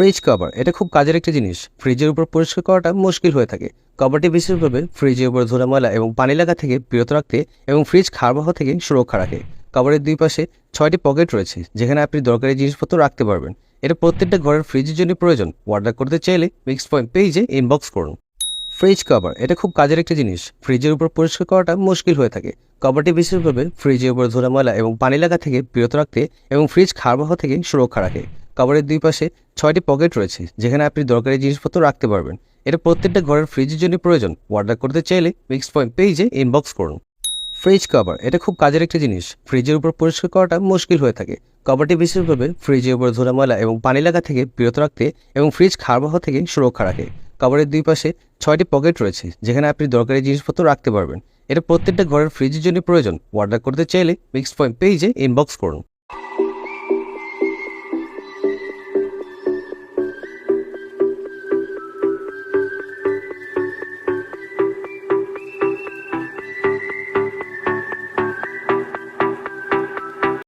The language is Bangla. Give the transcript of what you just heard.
ফ্রিজ কভার এটা খুব কাজের একটা জিনিস। ফ্রিজের উপর পরিষ্কার করাটা মুশকিল হয়ে থাকে। কভারটি বিশেষভাবে ফ্রিজের উপর ধুলা ময়লা এবং পানি লাগা থেকে বিরত রাখতে এবং ফ্রিজ খারাপ হওয়া থেকে সুরক্ষা রাখে। কভারের দুই পাশে ছয়টি পকেট রয়েছে, যেখানে আপনি দরকারি জিনিসপত্র রাখতে পারবেন। এটা প্রত্যেকটা ঘরের ফ্রিজের জন্য প্রয়োজন। অর্ডার করতে চাইলে মিক্স পয়েন্ট পেজে ইনবক্স করুন। ফ্রিজ কভার এটা খুব কাজের একটা জিনিস। ফ্রিজের উপর পরিষ্কার করাটা মুশকিল হয়ে থাকে। কভারটি বিশেষভাবে ফ্রিজের উপর ধুলা ময়লা এবং পানি লাগা থেকে বিরত রাখতে এবং ফ্রিজ খারাপ হওয়া থেকে সুরক্ষা রাখে। কভারের দুই পাশে ছয়টি পকেট রয়েছে, যেখানে আপনি দরকারি জিনিসপত্র রাখতে পারবেন। এটা প্রত্যেকটা ঘরের ফ্রিজের জন্য প্রয়োজন। অর্ডার করতে চাইলে মিক্স পয়েন্ট পেজে ইনবক্স করুন। ফ্রিজ কভার এটা খুব কাজের একটা জিনিস। ফ্রিজের উপর পরিষ্কার করাটা মুশকিল হয়ে থাকে। কভারটি বিশেষভাবে ফ্রিজের উপর ধুলা ময়লা এবং পানি লাগা থেকে বিরত রাখতে এবং ফ্রিজ খারাপ থেকে সুরক্ষা রাখে। কভারের দুই পাশে ছয়টি পকেট রয়েছে, যেখানে আপনি দরকারি জিনিসপত্র রাখতে পারবেন। এটা প্রত্যেকটা ঘরের ফ্রিজের জন্য প্রয়োজন। অর্ডার করতে চাইলে মিক্স পয়েন্ট পেজে ইনবক্স করুন।